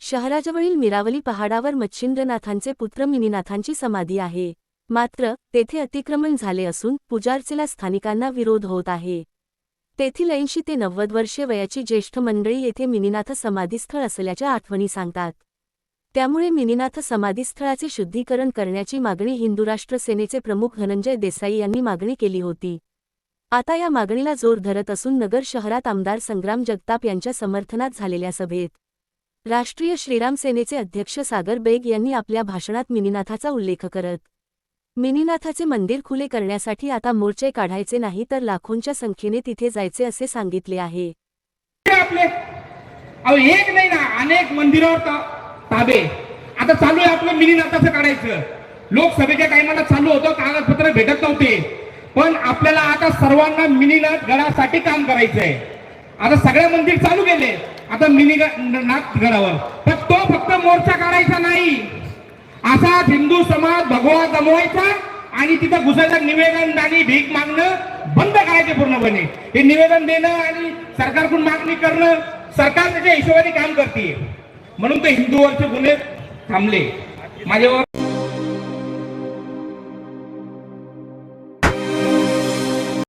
शहराजवळील मिरावली पहाडावर मच्छिंद्रनाथांचे पुत्र मिनीनाथांची समाधी आहे. मात्र तेथे अतिक्रमण झाले असून पूजार्चेला स्थानिकांना विरोध होत आहे. तेथील ऐंशी ते नव्वद वर्षे वयाची ज्येष्ठ मंडळी येथे मिनीनाथ समाधीस्थळ असल्याच्या आठवणी सांगतात. त्यामुळे मिनीनाथ समाधीस्थळाचे शुद्धीकरण करण्याची मागणी हिंदू राष्ट्र सेनेचे प्रमुख धनंजय देसाई यांनी मागणी केली होती. आता या मागणीला जोर धरत असून नगर शहरात आमदार संग्राम जगताप यांच्या समर्थनात झालेल्या सभेत राष्ट्रीय श्रीराम सेनेचे अध्यक्ष सागर बेग यांनी आपल्या भाषणात मिनीनाथाचा उल्लेख करत मिनीनाथाचे मंदिर खुले करण्यासाठी आता मोर्चे काढायचे नाही तर लाखोंच्या संख्येने तिथे जायचे असे सांगितले आहे. आपले अहो एक नाही ना अनेक मंदिरावर ताबे. आता चालू आहे आपलं मिनीनाथाचं काढायचं. लोकसभेच्या टायमाला चालू होतं कागदपत्र भेटत नव्हते. पण आपल्याला आता सर्वांना मिनीनाथ गडासाठी काम करायचंय. आता सगळे मंदिर चालू गेले आता मिनी नाथ पण तो फक्त मोर्चा काढायचा नाही. असाच हिंदू समाज भगवा जमवायचा आणि तिथं घुसायचं निवेदन आणि भीक मागणं बंद करायचे पूर्णपणे. हे निवेदन देणं आणि सरकारकडून मागणी करणं सरकार त्याच्या हिशोबाने काम करते म्हणून ते हिंदूवरचे गुन्हे थांबले. माझ्यावर